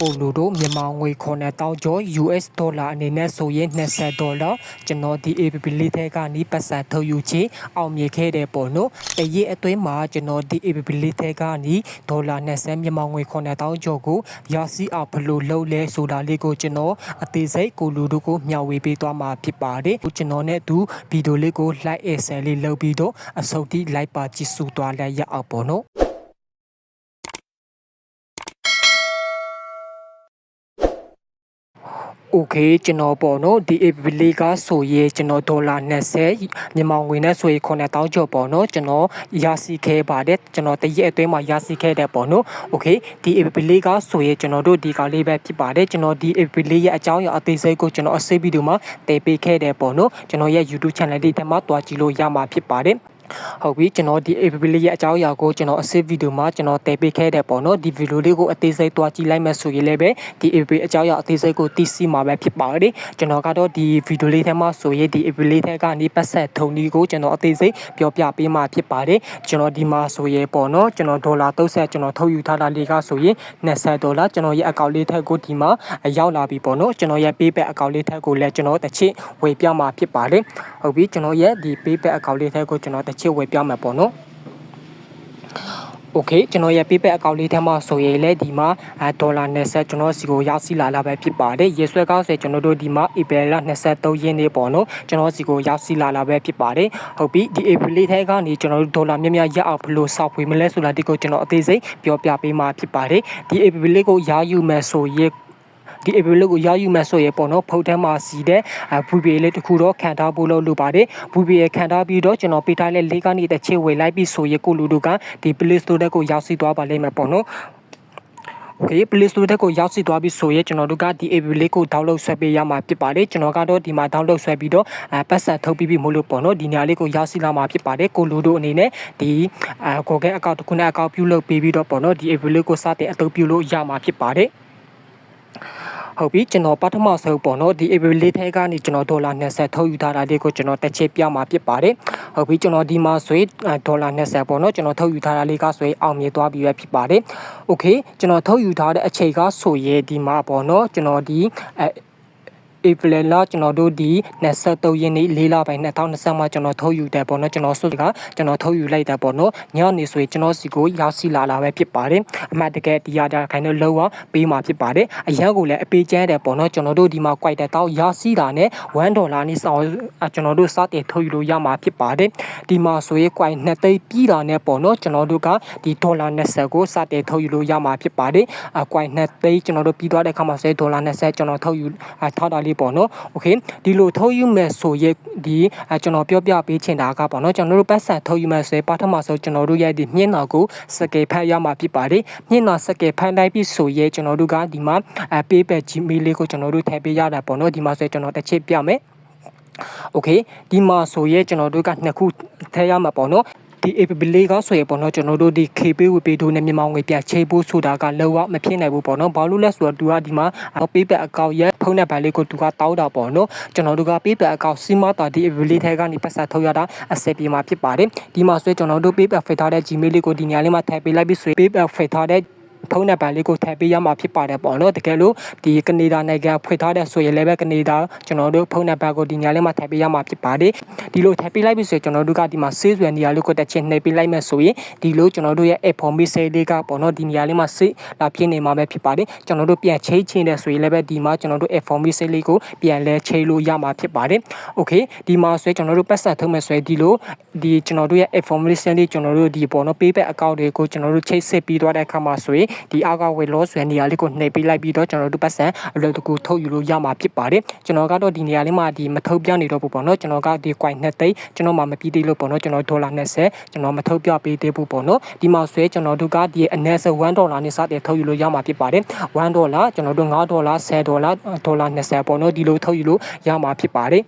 ကိုလူတို့မြန်မာငွေ9000ကျော် US ဒေါ်လာအနေနဲ့ဆိုရင်20ဒေါ်လာကျွန်တော်ဒီ APP လေးထဲကနေပတ်စံထုတ်ယူခြင်းအောင်မြင်ခဲ့တယ်ပေါ့နော်တရက်အတွင်းမှာကျွန်တော်ဒီ APP လေးထဲကနေဒေါ်လာ20မြန်မာငွေ9000ကျော်ကိုရရှိအောင်ဘယ်လိုလုပ်လဲဆိုတာလေးကိုကျွန်တော်အသေးစိတ်ကိုလူတို့ကိုမျှဝေပေးသွားမှာဖြစ်ပါတယ်ကျွန်တော်နဲ့အတူဗီဒီယိုလေးကို like and share လေးလုပ်ပြီးတော့အစုပ်တိ like ပါကြည့်စုသွားလိုက်ရအောင်ပေါ့နော် โอเคကျွန်တော်ပေါ့နော်ဒီ app လေးကဆိုရင်ကျွန်တော်ဒေါ်လာ20မြန်မာငွေနဲ့ဆိုရင်9000ကျော်ပေါ့နော်ကျွန်တော်ရရှိခဲ့ပါတယ်ကျွန်တော်တရက်အတွင်းမှာရရှိခဲ့တယ်ပေါ့နော်โอเคဒီ app လေးကဆိုရင်ကျွန်တော်တို့ဒီကလေးပဲဖြစ်ပါတယ်ကျွန်တော်ဒီ app လေးရဲ့အကြောင်းအရာအသေးစိတ်ကိုကျွန်တော်အစိပ်ဗီဒီယိုမှာတည်ပေးခဲ့တယ်ပေါ့နော်ကျွန်တော်ရဲ့ YouTube channel လေးထဲမှာတွားကြည့်လို့ရမှာဖြစ်ပါတယ် ဟုတ်ပြီကျွန်တော်ဒီ app လေးရဲ့အကြောင်းအရာကိုကျွန်တော်အစစ်ဗီဒီယိုမှာကျွန်တော်တည်ပေးခဲ့တယ်ပေါ့နော်ဒီဗီဒီယိုလေးကိုအသေးစိတ်တွားကြည့်လိုက်မယ်ဆိုရင်လည်းပဲဒီ app အကြောင်းအရာအသေးစိတ်ကိုသိရှိမှာပဲဖြစ်ပါတယ်ကျွန်တော်ကတော့ဒီဗီဒီယိုလေးထဲမှာဆိုရင်ဒီ app လေးထဲကနေပတ်ဆက်ထုံဒီကိုကျွန်တော်အသေးစိတ်ပြောပြပေးမှာဖြစ်ပါတယ်ကျွန်တော်ဒီမှာဆိုရင်ပေါ့နော်ကျွန်တော်ဒေါ်လာ30ကျွန်တော်ထုတ်ယူထားတာလေးကဆိုရင်20ဒေါ်လာကျွန်တော်ရဲ့အကောင့်လေးထက်ကိုဒီမှာရောက်လာပြီပေါ့နော်ကျွန်တော်ရဲ့ PayPal အကောင့်လေးထက်ကိုလည်းကျွန်တော်တစ်ချစ်ဝေပြမှာဖြစ်ပါတယ်ဟုတ်ပြီကျွန်တော်ရဲ့ဒီ PayPal အကောင့်လေးထက်ကိုကျွန်တော်တစ်ချစ်ဝေပြမှာပေါ့နော်โอเคကျွန်တော်ရဲ့ PayPal အကောင့်လေးထဲမှာဆိုရင်လည်းဒီမှာဒေါ်လာ20ကျွန်တော်စီကိုရောက်စီလာလာပဲဖြစ်ပါတယ်ရေဆွဲကောင်းဆိုကျွန်တော်တို့ဒီမှာ April လ23ရက်နေ့ပေါ့နော်ကျွန်တော်စီကိုရောက်စီလာလာပဲဖြစ်ပါတယ်ဟုတ်ပြီဒီ April လေးထဲကနေကျွန်တော်တို့ဒေါ်လာများများရအောင်ဘယ်လိုစောက်ဖွေမလဲဆိုတာဒီကိုကျွန်တော်အသေးစိတ်ပြောပြပေးမှာဖြစ်ပါတယ်ဒီ April လေးကိုရယူမယ်ဆိုရင် ဒီ able ကိုရယူမယ်ဆိုရင်ပေါ့နော်ဖုတ်ထဲမှာစီတဲ့ဘူဘီလေးတခုတော့ခံထားဖို့လို့လိုပါတယ်ဘူဘီရခံထားပြီးတော့ကျွန်တော်ပေးထားတဲ့လေးကနေတစ်ချေဝေလိုက်ပြီးဆိုရင်ကိုလူတို့ကဒီ play store တက်ကိုရောက်စီသွားပါလိမ့်မယ်ပေါ့နော်โอเค Play Store တက်ကိုရောက်စီသွားပြီဆိုရင်ကျွန်တော်တို့ကဒီ app လေးကို download ဆွဲပေးရမှာဖြစ်ပါတယ်ကျွန်တော်ကတော့ဒီမှာ download ဆွဲပြီးတော့အဲပတ်စံထုတ်ပြီးပြီမို့လို့ပေါ့နော်ဒီနေရာလေးကိုရောက်စီလာမှာဖြစ်ပါတယ်ကိုလူတို့အနေနဲ့ဒီအဲ Google account တစ်ခုနဲ့ account ပြုလုပ်ပေးပြီးတော့ပေါ့နော်ဒီ app လေးကိုစတင်အသုံးပြုလို့ရမှာဖြစ်ပါတယ် ဟုတ်ပြီကျွန်တော်ပထမဆုံးပေါ့နော်ဒီ April လေးထဲကနေကျွန်တော်ဒေါ်လာ20ထုတ်ယူထားတာလေးကိုကျွန်တော်တစ်ချက်ပြမှာဖြစ်ပါတယ်ဟုတ်ပြီကျွန်တော်ဒီမှာဆိုရင်ဒေါ်လာ20ပေါ့နော်ကျွန်တော်ထုတ်ယူထားတာလေးကဆိုရင်အောင်မြင်သွားပြီပဲဖြစ်ပါတယ် okay ကျွန်တော်ထုတ်ယူထားတဲ့အချိန်ကဆိုရင်ဒီမှာပေါ့နော်ကျွန်တော်ဒီ ဧပြီလကျွန်တော်တို့ဒီ23ရက်နေ့၄လပိုင်း2020မှာကျွန်တော်ထုတ်ယူတယ်ပေါ့နော်ကျွန်တော်ဆိုကကျွန်တော်ထုတ်ယူလိုက်တယ်ပေါ့နော်ညနေဆိုရင်ကျွန်တော်စီကိုရောက်စီလာလာပဲဖြစ်ပါတယ်အမှတ်တကယ်ဒီရတာခိုင်တော့လုံးဝပေးမှာဖြစ်ပါတယ်အရန်ကိုလည်းအပေးကျန်းတယ်ပေါ့နော်ကျွန်တော်တို့ဒီမှာ quite တောက်ရစီတာနဲ့1ဒေါ်လာနဲ့ဆောင်ကျွန်တော်တို့စတင်ထုတ်ယူလို့ရမှာဖြစ်ပါတယ်ဒီမှာဆိုရင် quite 2သိန်းပြီးတာနဲ့ပေါ့နော်ကျွန်တော်တို့ကဒီဒေါ်လာ20ကိုစတင်ထုတ်ယူလို့ရမှာဖြစ်ပါတယ်အ quite 2သိန်းကျွန်တော်တို့ပြီးသွားတဲ့အခါမှာဆိုဒေါ်လာ20ကျွန်တော်ထုတ်ယူထောက်တာလေးပေါ့နော်โอเคဒီလိုထုတ်ယူမယ်ဆိုရင်ဒီကျွန်တော်ပြောပြပေးချင်တာကပေါ့နော်ကျွန်တော်တို့ပတ်စံထုတ်ယူမယ်ဆိုရင်ပထမဆုံးကျွန်တော်တို့ရဲ့ဒီမျက်နှာကိုစကေဖတ်ရမှာဖြစ်ပါတယ်မျက်နှာစကေဖတ်လိုက်ပြီးဆိုရင်ကျွန်တော်တို့ကဒီမှာအဲ PayPal Gmail လေးကိုကျွန်တော်တို့ထည့်ပေးရတာပေါ့နော်ဒီမှာဆိုကျွန်တော်တစ်ချက်ပြမယ်โอเคဒီမှာဆိုရဲကျွန်တော်တို့ကနှစ်ခုထည့်ရမှာပေါ့နော် ဒီ app လေးကဆိုရပေါ့နော်ကျွန်တော်တို့ဒီ KP ဝပေတို့နဲ့မြန်မာငွေပြန်ချိဖို့ဆိုတာကလောကမဖြစ်နိုင်ဘူးပေါ့နော်ဘာလို့လဲဆိုတော့သူကဒီမှာ PayPal account ရဲ့ဖုန်းနံပါတ်လေးကိုသူကတောင်းတာပေါ့နော်ကျွန်တော်တို့က PayPal account စီမတာဒီ app လေးထဲကနေပတ်ဆက်ထုတ်ရတာအဆက်ပြေမှာဖြစ်ပါတယ်ဒီမှာဆိုကျွန်တော်တို့ PayPal ဖိထားတဲ့ Gmail လေးကိုဒီညလေးမှာထည့်ပေးလိုက်ပြီးဆို PayPal ဖိထားတဲ့ ဖုန်းနံပါတ်လေးကိုထည့်ပေးရမှာဖြစ်ပါတယ်ပေါ့နော်တကယ်လို့ဒီကနေဒါနိုင်ငံဖွင့်ထားတဲ့ဆိုရင်လည်းပဲကနေဒါကျွန်တော်တို့ဖုန်းနံပါတ်ကိုဒီညလေးမှာထည့်ပေးရမှာဖြစ်ပါတယ်ဒီလိုထည့်ပေးလိုက်ပြီဆိုရင်ကျွန်တော်တို့ကဒီမှာ save ရနေရာလေးကိုတစ်ချက်နှိပ်ပေးလိုက်မယ်ဆိုရင်ဒီလိုကျွန်တော်တို့ရဲ့ information လေးကပေါ့နော်ဒီနေရာလေးမှာ save လာဖြစ်နေမှာပဲဖြစ်ပါတယ်ကျွန်တော်တို့ပြန်ချိန်ချင်းတဲ့ဆိုရင်လည်းပဲဒီမှာကျွန်တော်တို့ information လေးကိုပြန်လဲချိန်လို့ရမှာဖြစ်ပါတယ် okay ဒီမှာဆိုရင်ကျွန်တော်တို့ပတ်ဆက်ထုတ်မယ်ဆိုရင်ဒီလိုဒီကျွန်တော်တို့ရဲ့ information လေးကျွန်တော်တို့ဒီပေါ့နော် payback account တွေကိုကျွန်တော်တို့ချိတ်ဆက်ပြီးသွားတဲ့အခါမှာဆိုရင်ဒီအောက်ကဝယ်လို့ဆိုတဲ့နေရာလေးကိုနှိပ်ပေးလိုက်ပြီးတော့ကျွန်တော်တို့ပတ်စံအလွယ်တကူထုတ်ယူလို့ရမှာဖြစ်ပါတယ်ကျွန်တော်ကတော့ဒီနေရာလေးမှာဒီမထုတ်ပြနေတော့ဘူးပေါ့နော်ကျွန်တော်ကဒီ coin နှစ်သိန်းကျွန်တော်မှမပြီးသေးလို့ပေါ့နော်ကျွန်တော်ဒေါ်လာ20ကျွန်တော်မထုတ်ပြပေးသေးဘူးပေါ့နော်ဒီမှာဆွဲကျွန်တော်တို့ကဒီအနည်းဆုံး1ဒေါ်လာနဲ့စတဲ့ထုတ်ယူလို့ရမှာဖြစ်ပါတယ်1ဒေါ်လာကျွန်တော်တို့9ဒေါ်လာ10ဒေါ်လာဒေါ်လာ20ပေါ့နော်ဒီလိုထုတ်ယူလို့ရမှာဖြစ်ပါတယ်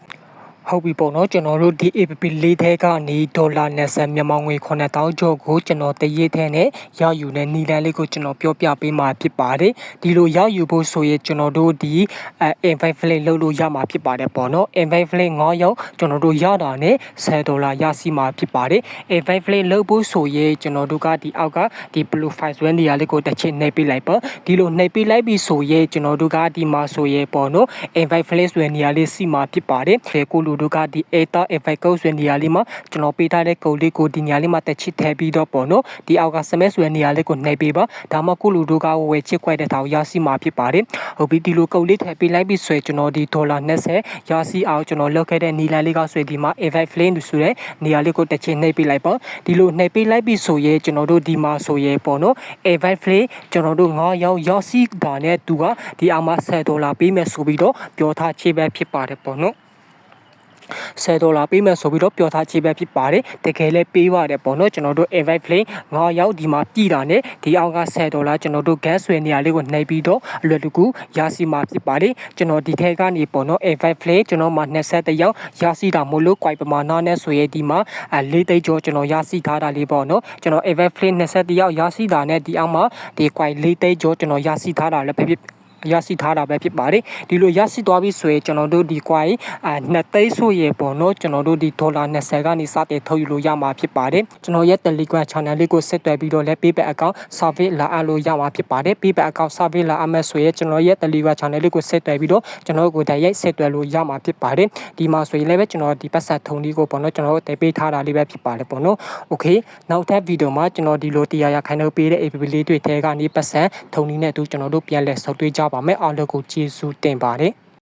ဟဟုတ်ပြီပေါ့နော်ကျွန်တော်တို့ဒီ APP လေးထဲကနေဒေါ်လာ20မြန်မာငွေ9000ကျော်ကိုကျွန်တော်တရေထဲနဲ့ရယူတဲ့နီလန်းလေးကိုကျွန်တော်ပြောပြပေးမှာဖြစ်ပါတယ်ဒီလိုရယူဖို့ဆိုရင်ကျွန်တော်တို့ဒီအဲ invite flame လုပ်လို့ရမှာဖြစ်ပါတယ်ပေါ့နော် invite flame 9ရောက်ကျွန်တော်တို့ရတာနဲ့10ဒေါ်လာရရှိမှာဖြစ်ပါတယ် invite flame လုပ်ဖို့ဆိုရင်ကျွန်တော်တို့ကဒီအောက်ကဒီ blue file ဆွဲနေရာလေးကိုတစ်ချက်နှိပ်ပေးလိုက်ပါဒီလိုနှိပ်ပေးလိုက်ပြီဆိုရင်ကျွန်တော်တို့ကဒီမှာဆိုရင်ပေါ့နော် invite flame ဆွဲနေရာလေးစီမှာဖြစ်ပါတယ်ဖေကိုလူတို့ကဒီ eta invite code ဆွဲနေရာလေးမှာကျွန်တော်ပေးထားတဲ့ code လေးကိုဒီနေရာလေးမှာတစ်ချက်ထည့်ပြီးတော့ပေါ့နော်ဒီအောက်က sms ဆွဲနေရာလေးကိုနှိပ်ပေးပါဒါမှကိုလူတို့ကဝယ်ချစ်ခွဲတဲ့ထောင်ရရှိမှာဖြစ်ပါတယ်ဟုတ်ပြီဒီလို code လေးထည့်ပေးလိုက်ပြီဆိုရင်ကျွန်တော်ဒီဒေါ်လာ20ရရှိအောင်ကျွန်တော်လုပ်ခဲ့တဲ့နီလန်လေးကဆွဲဒီမှာ invite flame ဆိုတဲ့နေရာလေးကိုတစ်ချက်နှိပ်ပေးလိုက်ပါဒီလိုနှိပ်ပေးလိုက်ပြီဆိုရင်ကျွန်တော်တို့ဒီမှာဆိုရင်ပေါ့နော် invite flame ကျွန်တော်တို့9ရောက်ရရှိတာနဲ့သူကဒီအောက်မှာ10ဒေါ်လာပေးမယ်ဆိုပြီးတော့ပြောထားချေပဲဖြစ်ပါတယ်ပေါ့နော် 10ဒေါ်လာပေးမယ်ဆိုပြီးတော့ပြောထားချေပဲဖြစ်ပါတယ်တကယ်လည်းပေးပါတယ်ပေါ့နော်ကျွန်တော်တို့ invite flame 9ရောက်ဒီမှာပြည်တာနဲ့ဒီအောက်က10ဒေါ်လာကျွန်တော်တို့ gas ဆွဲနေရာလေးကိုနှိပ်ပြီးတော့အလွယ်တကူရရှိမှာဖြစ်ပါတယ်ကျွန်တော်ဒီထဲကနေပေါ့နော် invite flame ကျွန်တော်မှာ20ရောက်ရရှိတာမို့လို့ quite ပမာဏနဲ့ဆိုရင်ဒီမှာအလေးသိန်းကျော်ကျွန်တော်ရရှိထားတာလေးပေါ့နော်ကျွန်တော် invite flame 20ရောက်ရရှိတာနဲ့ဒီအောက်မှာဒီ quite လေးသိန်းကျော်ကျွန်တော်ရရှိထားတာလည်းဖြစ်ဖြစ် ရရှိထားတာပဲဖြစ်ပါတယ်ဒီလိုရရှိသွားပြီဆိုရင်ကျွန်တော်တို့ဒီကွာအာနှစ်သိန်းဆိုရင်ပေါ့နော်ကျွန်တော်တို့ဒီဒေါ်လာ20ကနေစတင်ထုတ်ယူလို့ရမှာဖြစ်ပါတယ်ကျွန်တော်ရဲ့ Telegram channel လေးကိုဆက်သွယ်ပြီးတော့လည်း PayPal account service လာအပ်လို့ရမှာဖြစ်ပါတယ် PayPal account service လာအပ်မဲ့ဆိုရင်ကျွန်တော်ရဲ့ Telegram channel လေးကိုဆက်သွယ်ပြီးတော့ကျွန်တော်ကိုတိုက်ရိုက်ဆက်သွယ်လို့ရမှာဖြစ်ပါတယ်ဒီမှာဆိုရင်လည်းပဲကျွန်တော်ဒီပတ်ဆက်ထုံလေးကိုပေါ့နော်ကျွန်တော်တို့တည်ပေးထားတာလေးပဲဖြစ်ပါတယ်ပေါ့နော် Okay နောက်ထပ်ဗီဒီယိုမှာကျွန်တော်ဒီလိုတရားရခိုင်နှုတ်ပေးတဲ့ APP လေးတွေထဲကနေပတ်ဆက်ထုံလေးနဲ့အတူကျွန်တော်တို့ပြန်လဲဆုပ်တွေ့ကြပါမယ်အားလုံးကိုကျေးဇူးတင်ပါတယ်